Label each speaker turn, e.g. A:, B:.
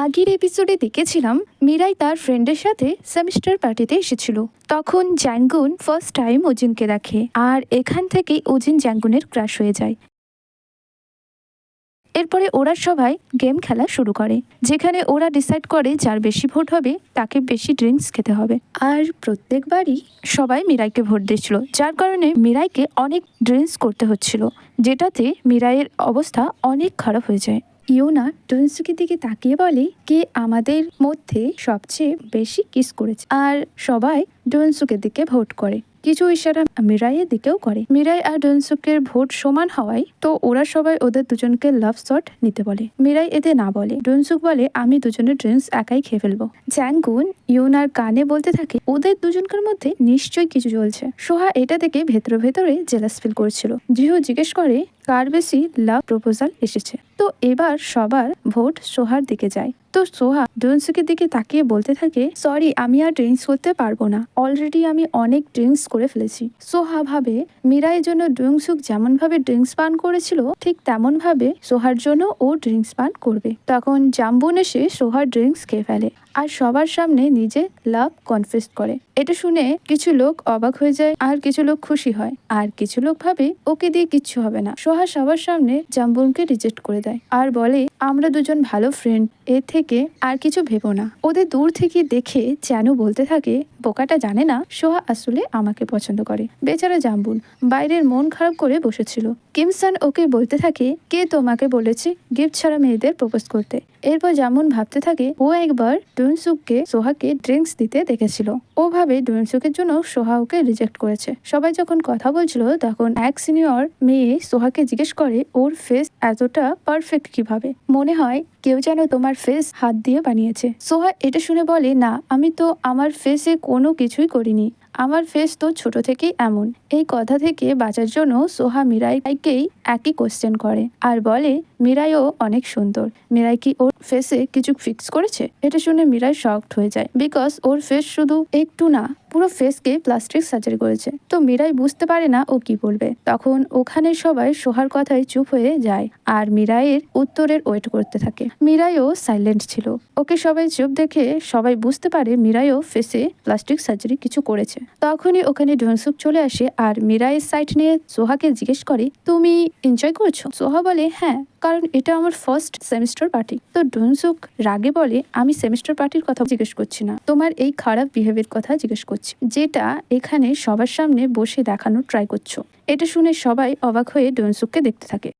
A: আগের এপিসোডে দেখেছিলাম, মিরাই তার ফ্রেন্ডের সাথে সেমিস্টার পার্টিতে এসেছিল। তখন জ্যাঙ্গুন ফার্স্ট টাইম ওজিনকে দেখে, আর এখান থেকেই ওজিন জ্যাঙ্গুনের ক্রাশ হয়ে যায়। এরপরে ওরা সবাই গেম খেলা শুরু করে, যেখানে ওরা ডিসাইড করে যার বেশি ভোট হবে, তাকে বেশি ড্রিঙ্কস খেতে হবে। আর প্রত্যেকবারই সবাই মিরাইকে ভোট দিচ্ছিল যার কারণে মিরাইকে অনেক ড্রিঙ্কস করতে হচ্ছিল, যেটাতে মিরাইয়ের অবস্থা অনেক খারাপ হয়ে যায়। ইয়োনা ডুনসুকির দিকে তাকিয়ে বলে, কে আমাদের মধ্যে সবচেয়ে বেশি কিস করেছে? আর সবাই ডুনসুকের দিকে ভোট করে। কিছু ইশারা মিরাইয়ের দিকেও করে। মিরাই আর ডুনসুকের ভোট সমান হওয়ায় তো ওরা সবাই ওদের দুজনকে লাভ শট নিতে বলে। মিরাই এতে না বলে। ডুনসুক বলে, আমি দুজনের ড্রিঙ্কস একাই খেয়ে ফেলব। জ্যাঙ্গুন ইউনার কানে বলতে থাকে, ওদের দুজনকার মধ্যে নিশ্চয়ই কিছু চলছে সোহা এটা দেখে ভেতরে ভেতরে জেলাস ফিল করছিল। জিহু জিজ্ঞেস করে কার বেশি লাভ প্রপোজাল এসেছে? তো এবার সবার ভোট সোহার দিকে যায়। তো সোহা ডুনসুকের দিকে তাকিয়ে বলতে থাকে সরি আমি আর ড্রিঙ্কস করতে পারব না। অলরেডি আমি অনেক ড্রিঙ্কস করে ফেলেছি। সোহা ভাবে মীরাইয়ের জন্য ডুংসুক যেমন ভাবে ড্রিঙ্কস পান করেছিল, ঠিক তেমন ভাবে সোহার জন্য ও ড্রিঙ্কস পান করবে। তখন জাম্বুন এসে সোহার ড্রিঙ্কস খেয়ে ফেলে। আর সবার সামনে নিজে লাভ কনফেস করে। এটা শুনে কিছু লোক অবাক হয়ে যায়, আর কিছু লোক খুশি হয়, আর কিছু লোক ভাবে ওকে দিয়ে কিচ্ছু হবে না। সোহা সবার সামনে জাম্বুনকে রিজেক্ট করে দেয় আর বলে, আমরা দুজন ভালো ফ্রেন্ড এর থেকে আর কিছু ভেবো না। ওদের দূর থেকে দেখে যেন বলতে থাকে, বোকাটা জানে না, সোহা আসলে আমাকে পছন্দ করে। বেচারা জাম্বুন বাইরের মন খারাপ করে বসেছিল। কিমসান ওকে বলতে থাকে, কে তোমাকে বলেছে গিফট ছাড়া মেয়েদের প্রপোজ করতে? এরপর জামুন ভাবতে থাকে, ও একবার ডুনসুককে সোহাকে ড্রিঙ্কস দিতে দেখেছিল। ওভাবে ভাবে ডুনসুকের জন্য সোহা ওকে রিজেক্ট করেছে। সবাই যখন কথা বলছিল, তখন এক সিনিয়র মেয়ে সোহাকে জিজ্ঞেস করে, ওর ফেস এতটা পারফেক্ট কীভাবে? মনে হয় কেউ যেন তোমার ফেস হাত দিয়ে বানিয়েছে। সোহা এটা শুনে বলে, না, আমি তো আমার ফেসে কোনো কিছুই করিনি। আমার ফেস তো ছোট থেকেই এমন। এই কথা থেকে বাঁচার জন্য সোহা মিরাইকেই একই কোশ্চেন করে আর বলে, মিরাইও অনেক সুন্দর। মিরাই কি ওর ফেসে কিছু ফিক্স করেছে? এটা শুনে মিরাই শকড হয়ে যায় বিকজ ওর ফেস শুধু একটু না পুরো ফেসকে প্লাস্টিক সার্জারি করেছে। তো মিরাই বুঝতে পারে না ও কি বলবে। তখন ওখানে সবাই সোহার কথায় চুপ হয়ে যায় আর মিরাইয়ের উত্তরের ওয়েট করতে থাকে। মিরাইও সাইলেন্ট ছিল। ওকে সবাই চুপ দেখে সবাই বুঝতে পারে মিরাইও ফেসে প্লাস্টিক সার্জারি কিছু করেছে। তখনই ওখানে ডুনসুক চলে আসে আর মিরাইয়ের সাইট নিয়ে সোহাকে জিজ্ঞেস করে, তুমি এনজয় করছ? সোহা বলে হ্যাঁ। কারণ এটা আমার ফার্স্ট সেমিস্টার পার্টি তো ডুনসুক রাগে বলে, আমি সেমিস্টার পার্টির কথা জিজ্ঞেস করছি না। তোমার এই খারাপ বিহেভিয়ার কথা জিজ্ঞেস করছি। যেটা এখানে সবার সামনে বসে দেখানোর ট্রাই করছ। এটা শুনে সবাই অবাক হয়ে ডুনসুককে দেখতে থাকে।